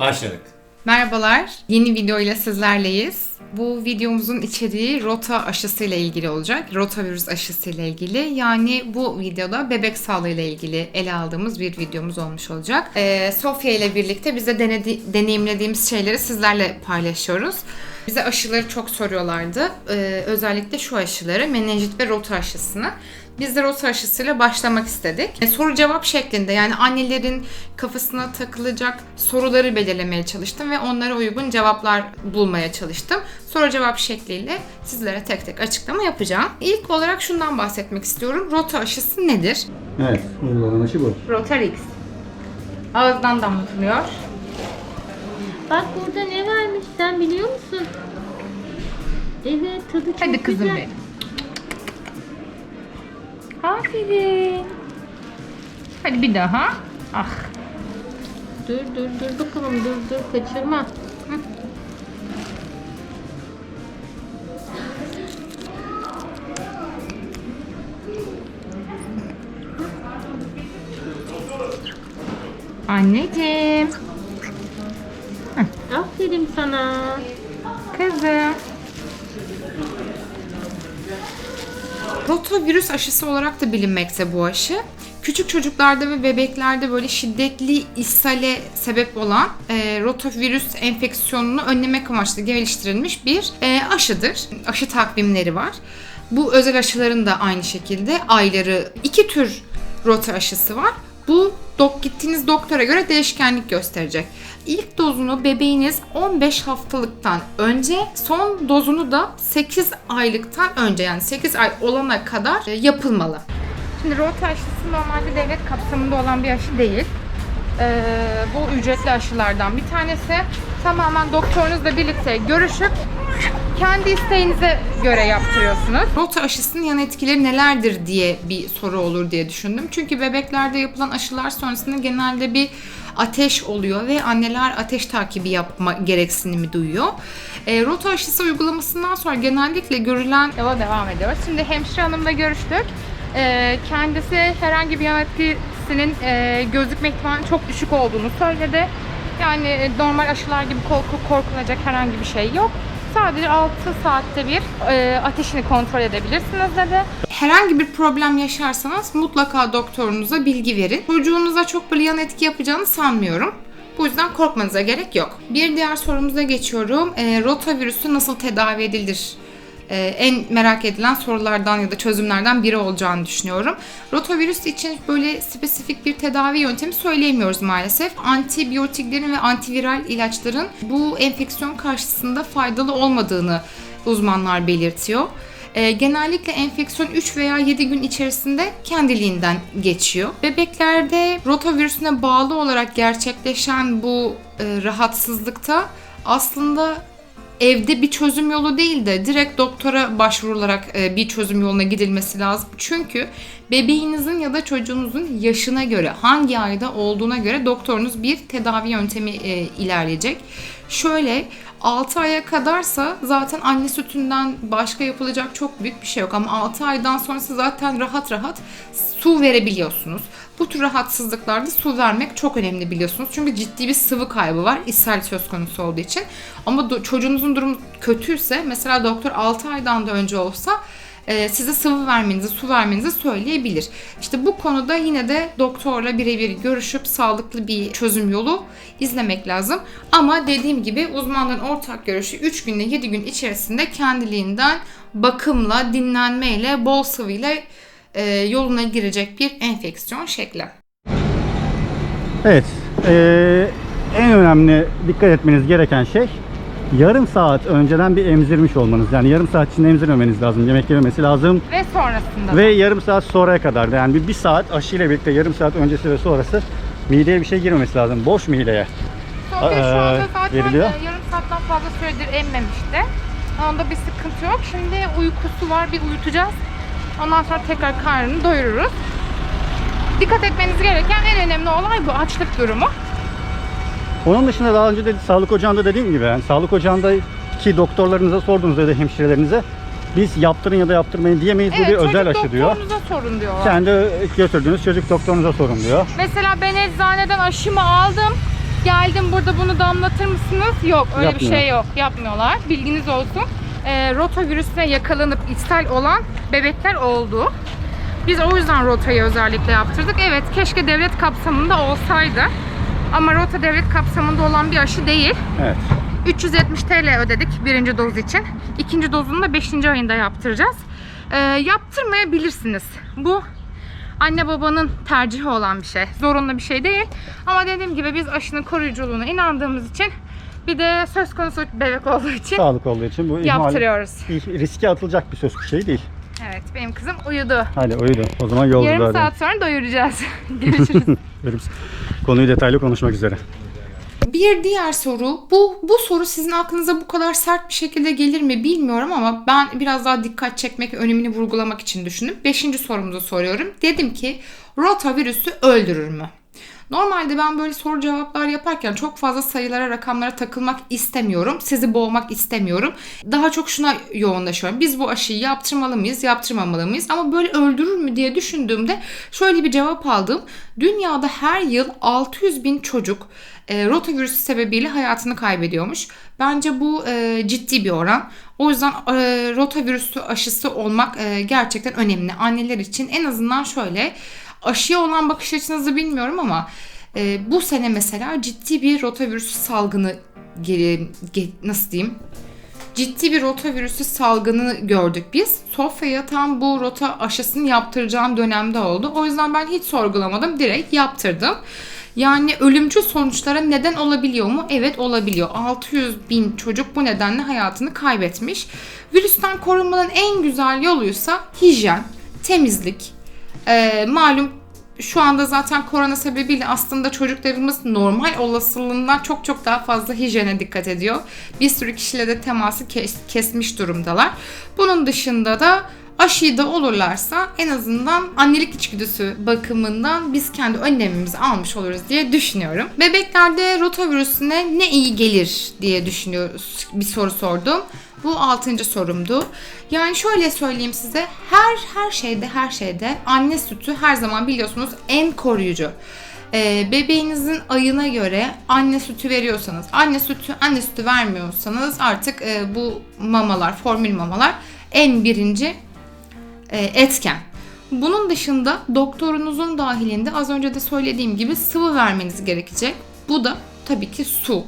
Başladık. Merhabalar, yeni video ile sizlerleyiz. Bu videomuzun içeriği rota aşısı ile ilgili olacak. Rotavirüs aşısı ile ilgili. Yani bu videoda bebek sağlığı ile ilgili ele aldığımız bir videomuz olmuş olacak. Ee, Sofya ile birlikte bize denedi- deneyimlediğimiz şeyleri sizlerle paylaşıyoruz. Bize aşıları çok soruyorlardı. Ee, özellikle şu aşıları, menenjit ve rota aşısını. Biz de rota aşısıyla başlamak istedik. E, soru cevap şeklinde yani annelerin kafasına takılacak soruları belirlemeye çalıştım ve onlara uygun cevaplar bulmaya çalıştım. Soru cevap şekliyle sizlere tek tek açıklama yapacağım. İlk olarak şundan bahsetmek istiyorum. Rota aşısı nedir? Evet, uygulanan aşı bu. Rotarix. Ağızdan damlatılıyor. Bak burada ne varmış sen biliyor musun? Evet tadı çok Hadi kızım güzel. benim. Aferin. Hadi bir daha. Ah. Dur dur dur bakalım dur dur kaçırma. Hı. Anneciğim. Aferin sana. Kızım. Rotavirüs aşısı olarak da bilinmekte bu aşı. Küçük çocuklarda ve bebeklerde böyle şiddetli ishale sebep olan e, rotavirüs enfeksiyonunu önlemek amaçlı geliştirilmiş bir e, aşıdır. Aşı takvimleri var. Bu özel aşıların da aynı şekilde ayları iki tür rota aşısı var. Bu dok gittiğiniz doktora göre değişkenlik gösterecek. İlk dozunu bebeğiniz 15 haftalıktan önce, son dozunu da 8 aylıktan önce yani 8 ay olana kadar e, yapılmalı. Şimdi rota aşısı normalde devlet kapsamında olan bir aşı değil. Ee, bu ücretli aşılardan bir tanesi. Tamamen doktorunuzla birlikte görüşüp kendi isteğinize göre yaptırıyorsunuz. Rota aşısının yan etkileri nelerdir diye bir soru olur diye düşündüm. Çünkü bebeklerde yapılan aşılar sonrasında genelde bir ateş oluyor ve anneler ateş takibi yapma gereksinimi duyuyor. E, rota aşısı uygulamasından sonra genellikle görülen... Yola devam ediyoruz. Şimdi hemşire hanımla görüştük. E, kendisi herhangi bir yan etkisinin e, gözükme ihtimalinin çok düşük olduğunu söyledi. Yani e, normal aşılar gibi korku, korkulacak herhangi bir şey yok. Sadece 6 saatte bir e, ateşini kontrol edebilirsiniz dedi. Herhangi bir problem yaşarsanız mutlaka doktorunuza bilgi verin. Çocuğunuza çok böyle yan etki yapacağını sanmıyorum. Bu yüzden korkmanıza gerek yok. Bir diğer sorumuza geçiyorum. E, rotavirüsü nasıl tedavi edilir? E, en merak edilen sorulardan ya da çözümlerden biri olacağını düşünüyorum. Rotavirüs için böyle spesifik bir tedavi yöntemi söyleyemiyoruz maalesef. Antibiyotiklerin ve antiviral ilaçların bu enfeksiyon karşısında faydalı olmadığını uzmanlar belirtiyor. E, genellikle enfeksiyon 3 veya 7 gün içerisinde kendiliğinden geçiyor. Bebeklerde rotavirüsüne bağlı olarak gerçekleşen bu e, rahatsızlıkta aslında evde bir çözüm yolu değil de direkt doktora başvurularak e, bir çözüm yoluna gidilmesi lazım. Çünkü bebeğinizin ya da çocuğunuzun yaşına göre, hangi ayda olduğuna göre doktorunuz bir tedavi yöntemi e, ilerleyecek. Şöyle 6 aya kadarsa zaten anne sütünden başka yapılacak çok büyük bir şey yok ama 6 aydan sonrası zaten rahat rahat su verebiliyorsunuz. Bu tür rahatsızlıklarda su vermek çok önemli biliyorsunuz. Çünkü ciddi bir sıvı kaybı var ishal söz konusu olduğu için. Ama çocuğunuzun durumu kötüyse mesela doktor 6 aydan da önce olsa e, size sıvı vermenizi, su vermenizi söyleyebilir. İşte bu konuda yine de doktorla birebir görüşüp sağlıklı bir çözüm yolu izlemek lazım. Ama dediğim gibi uzmanların ortak görüşü 3 günle 7 gün içerisinde kendiliğinden bakımla, dinlenmeyle, bol sıvıyla yoluna girecek bir enfeksiyon şekli. Evet, eee, en önemli dikkat etmeniz gereken şey yarım saat önceden bir emzirmiş olmanız. Yani yarım saat içinde emzirmemeniz lazım. Yemek yememesi lazım. Ve sonrasında Ve yarım saat sonraya kadar da yani bir, bir saat aşıyla birlikte yarım saat öncesi ve sonrası mideye bir şey girmemesi lazım. Boş mideye. Sofya şu anda Ee, zaten veriliyor. e, yarım saatten fazla süredir emmemişti. Onda bir sıkıntı yok. Şimdi uykusu var bir uyutacağız. Ondan sonra tekrar karnını doyururuz. Dikkat etmeniz gereken en önemli olay bu açlık durumu. Onun dışında daha önce de sağlık ocağında dediğim gibi yani sağlık ocağındaki doktorlarınıza sorduğunuzda ya da hemşirelerinize biz yaptırın ya da yaptırmayın diyemeyiz. Bu bir özel aşı diyor. doktorunuza sorun diyorlar. Kendi götürdüğünüz çocuk doktorunuza sorun diyor. Mesela ben eczaneden aşımı aldım. Geldim burada bunu damlatır mısınız? Yok öyle Yapmıyor. bir şey yok. Yapmıyorlar. Bilginiz olsun. Ee, rotavirüsüne yakalanıp ishal olan bebekler oldu. Biz o yüzden rotayı özellikle yaptırdık. Evet keşke devlet kapsamında olsaydı. Ama rota devlet kapsamında olan bir aşı değil. Evet. 370 TL ödedik birinci doz için. İkinci dozunu da 5. ayında yaptıracağız. Ee, yaptırmayabilirsiniz. Bu anne babanın tercihi olan bir şey. Zorunlu bir şey değil. Ama dediğim gibi biz aşının koruyuculuğuna inandığımız için bir de söz konusu bebek olduğu için Sağlık olduğu için bu ihmal, yaptırıyoruz. riske atılacak bir söz bir şey değil. Evet benim kızım uyudu. Hadi uyudu. O zaman yolculuğa Yarım saat sonra doyuracağız. Görüşürüz. Konuyu detaylı konuşmak üzere. Bir diğer soru. Bu bu soru sizin aklınıza bu kadar sert bir şekilde gelir mi bilmiyorum ama ben biraz daha dikkat çekmek önemini vurgulamak için düşündüm. Beşinci sorumuzu soruyorum. Dedim ki rotavirüsü öldürür mü? Normalde ben böyle soru cevaplar yaparken çok fazla sayılara, rakamlara takılmak istemiyorum. Sizi boğmak istemiyorum. Daha çok şuna yoğunlaşıyorum. Biz bu aşıyı yaptırmalı mıyız, yaptırmamalı mıyız? Ama böyle öldürür mü diye düşündüğümde şöyle bir cevap aldım. Dünyada her yıl 600 bin çocuk e, rotavirüsü sebebiyle hayatını kaybediyormuş. Bence bu e, ciddi bir oran. O yüzden e, rotavirüsü aşısı olmak e, gerçekten önemli. Anneler için en azından şöyle aşıya olan bakış açınızı bilmiyorum ama e, bu sene mesela ciddi bir rotavirüsü salgını geri, ge- nasıl diyeyim? Ciddi bir rotavirüsü salgını gördük biz. Sofya'ya tam bu rota aşısını yaptıracağım dönemde oldu. O yüzden ben hiç sorgulamadım. Direkt yaptırdım. Yani ölümcül sonuçlara neden olabiliyor mu? Evet olabiliyor. 600 bin çocuk bu nedenle hayatını kaybetmiş. Virüsten korunmanın en güzel yoluysa hijyen, temizlik, ee, malum şu anda zaten korona sebebiyle aslında çocuklarımız normal olasılığından çok çok daha fazla hijyene dikkat ediyor. Bir sürü kişiyle de teması kes- kesmiş durumdalar. Bunun dışında da aşıyı da olurlarsa en azından annelik içgüdüsü bakımından biz kendi önlemimizi almış oluruz diye düşünüyorum. Bebeklerde rotavirüsüne ne iyi gelir diye düşünüyoruz. Bir soru sordum. Bu altıncı sorumdu. Yani şöyle söyleyeyim size. Her her şeyde her şeyde anne sütü her zaman biliyorsunuz en koruyucu. Ee, bebeğinizin ayına göre anne sütü veriyorsanız, anne sütü anne sütü vermiyorsanız artık e, bu mamalar, formül mamalar en birinci e, etken. Bunun dışında doktorunuzun dahilinde az önce de söylediğim gibi sıvı vermeniz gerekecek. Bu da tabii ki su.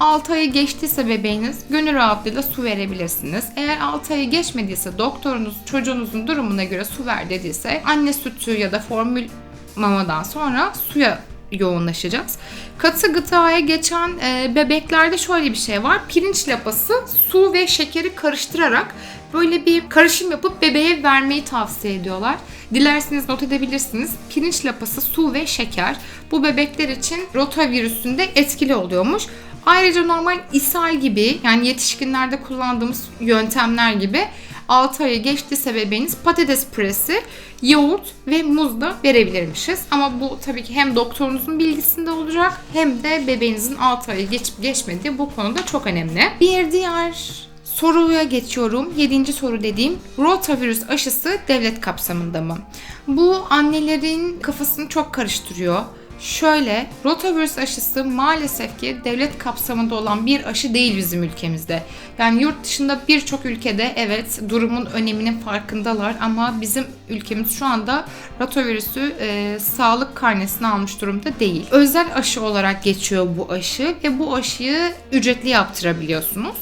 6 ayı geçtiyse bebeğiniz gönül rahatlığıyla su verebilirsiniz. Eğer 6 ayı geçmediyse doktorunuz çocuğunuzun durumuna göre su ver dediyse anne sütü ya da formül mamadan sonra suya yoğunlaşacağız. Katı gıdaya geçen e, bebeklerde şöyle bir şey var. Pirinç lapası su ve şekeri karıştırarak böyle bir karışım yapıp bebeğe vermeyi tavsiye ediyorlar. Dilerseniz not edebilirsiniz. Pirinç lapası, su ve şeker bu bebekler için rotavirüsünde etkili oluyormuş. Ayrıca normal ishal gibi yani yetişkinlerde kullandığımız yöntemler gibi 6 ayı geçtiyse bebeğiniz patates püresi, yoğurt ve muz da verebilirmişiz. Ama bu tabii ki hem doktorunuzun bilgisinde olacak hem de bebeğinizin 6 ayı geçip geçmediği bu konuda çok önemli. Bir diğer soruya geçiyorum. Yedinci soru dediğim rotavirüs aşısı devlet kapsamında mı? Bu annelerin kafasını çok karıştırıyor. Şöyle, rotavirüs aşısı maalesef ki devlet kapsamında olan bir aşı değil bizim ülkemizde. Yani yurt dışında birçok ülkede evet durumun öneminin farkındalar ama bizim ülkemiz şu anda rotavirüsü e, sağlık karnesine almış durumda değil. Özel aşı olarak geçiyor bu aşı ve bu aşıyı ücretli yaptırabiliyorsunuz.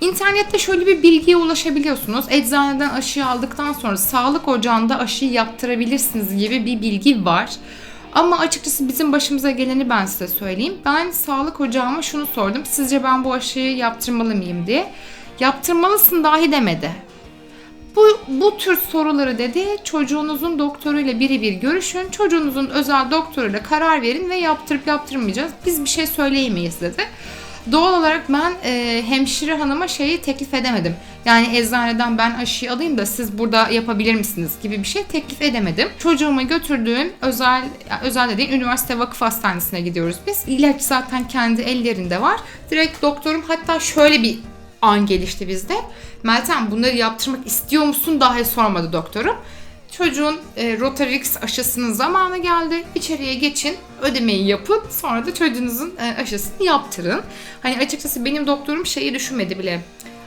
İnternette şöyle bir bilgiye ulaşabiliyorsunuz. Eczaneden aşıyı aldıktan sonra sağlık ocağında aşıyı yaptırabilirsiniz gibi bir bilgi var. Ama açıkçası bizim başımıza geleni ben size söyleyeyim. Ben sağlık ocağıma şunu sordum. Sizce ben bu aşıyı yaptırmalı mıyım diye. Yaptırmalısın dahi demedi. Bu, bu tür soruları dedi çocuğunuzun doktoruyla birebir görüşün. Çocuğunuzun özel doktoruyla karar verin ve yaptırıp yaptırmayacağız. Biz bir şey söyleyemeyiz dedi. Doğal olarak ben e, hemşire hanıma şeyi teklif edemedim. Yani eczaneden ben aşıyı alayım da siz burada yapabilir misiniz gibi bir şey teklif edemedim. Çocuğumu götürdüğüm özel, özel de değil üniversite vakıf hastanesine gidiyoruz biz. İlaç zaten kendi ellerinde var. Direkt doktorum hatta şöyle bir an gelişti bizde. Meltem bunları yaptırmak istiyor musun dahi sormadı doktorum. Çocuğun e, Rotarix aşısının zamanı geldi. İçeriye geçin, ödemeyi yapın. Sonra da çocuğunuzun e, aşısını yaptırın. Hani açıkçası benim doktorum şeyi düşünmedi bile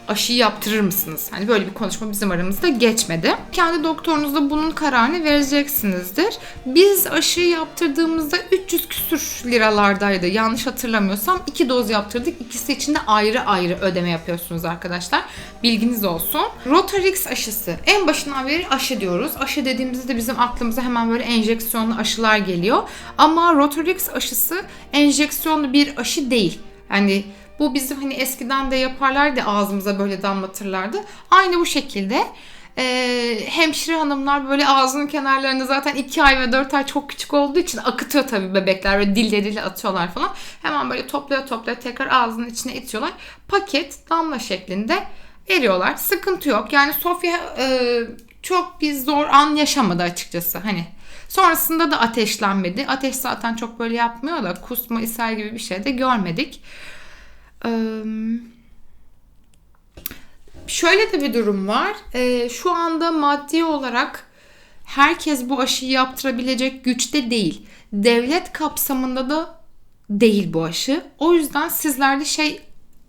aşıyı yaptırır mısınız? Hani böyle bir konuşma bizim aramızda geçmedi. Kendi doktorunuzda bunun kararını vereceksinizdir. Biz aşıyı yaptırdığımızda 300 küsür liralardaydı. Yanlış hatırlamıyorsam iki doz yaptırdık. İkisi için de ayrı ayrı ödeme yapıyorsunuz arkadaşlar. Bilginiz olsun. Rotarix aşısı. En başından beri aşı diyoruz. Aşı dediğimizde de bizim aklımıza hemen böyle enjeksiyonlu aşılar geliyor. Ama Rotarix aşısı enjeksiyonlu bir aşı değil. Yani bu bizim hani eskiden de yaparlardı ağzımıza böyle damlatırlardı. Aynı bu şekilde e, hemşire hanımlar böyle ağzının kenarlarını zaten 2 ay ve 4 ay çok küçük olduğu için akıtıyor tabii bebekler ve dilleriyle atıyorlar falan. Hemen böyle toplaya toplaya tekrar ağzının içine itiyorlar. Paket damla şeklinde veriyorlar. Sıkıntı yok. Yani Sofya e, çok bir zor an yaşamadı açıkçası. Hani Sonrasında da ateşlenmedi. Ateş zaten çok böyle yapmıyor da kusma, ishal gibi bir şey de görmedik. Şöyle de bir durum var. Şu anda maddi olarak herkes bu aşıyı yaptırabilecek güçte değil. Devlet kapsamında da değil bu aşı. O yüzden sizlerde şey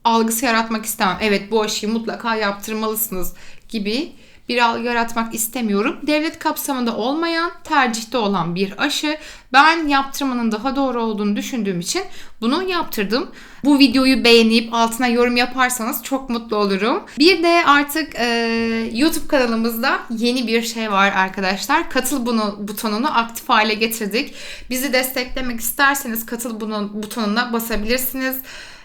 algısı yaratmak istemem. Evet bu aşıyı mutlaka yaptırmalısınız gibi bir algı yaratmak istemiyorum. Devlet kapsamında olmayan, tercihte olan bir aşı. Ben yaptırmanın daha doğru olduğunu düşündüğüm için bunu yaptırdım. Bu videoyu beğenip altına yorum yaparsanız çok mutlu olurum. Bir de artık e, YouTube kanalımızda yeni bir şey var arkadaşlar. Katıl bunu butonunu aktif hale getirdik. Bizi desteklemek isterseniz katıl bunun butonuna basabilirsiniz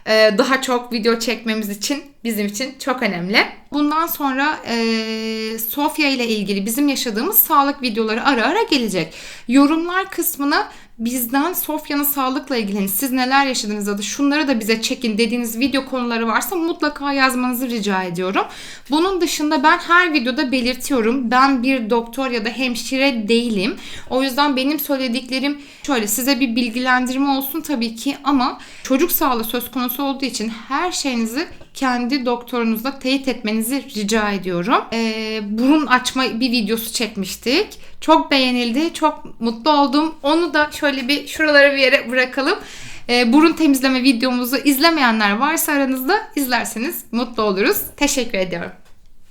daha çok video çekmemiz için bizim için çok önemli. Bundan sonra e, Sofya ile ilgili bizim yaşadığımız sağlık videoları ara ara gelecek. Yorumlar kısmına bizden Sofya'nın sağlıkla ilgili hani siz neler yaşadınız ya da şunları da bize çekin dediğiniz video konuları varsa mutlaka yazmanızı rica ediyorum. Bunun dışında ben her videoda belirtiyorum. Ben bir doktor ya da hemşire değilim. O yüzden benim söylediklerim şöyle size bir bilgilendirme olsun tabii ki ama çocuk sağlığı söz konusu olduğu için her şeyinizi kendi doktorunuzla teyit etmenizi rica ediyorum. Ee, burun açma bir videosu çekmiştik. Çok beğenildi. Çok mutlu oldum. Onu da şöyle bir şuralara bir yere bırakalım. Ee, burun temizleme videomuzu izlemeyenler varsa aranızda izlerseniz mutlu oluruz. Teşekkür ediyorum.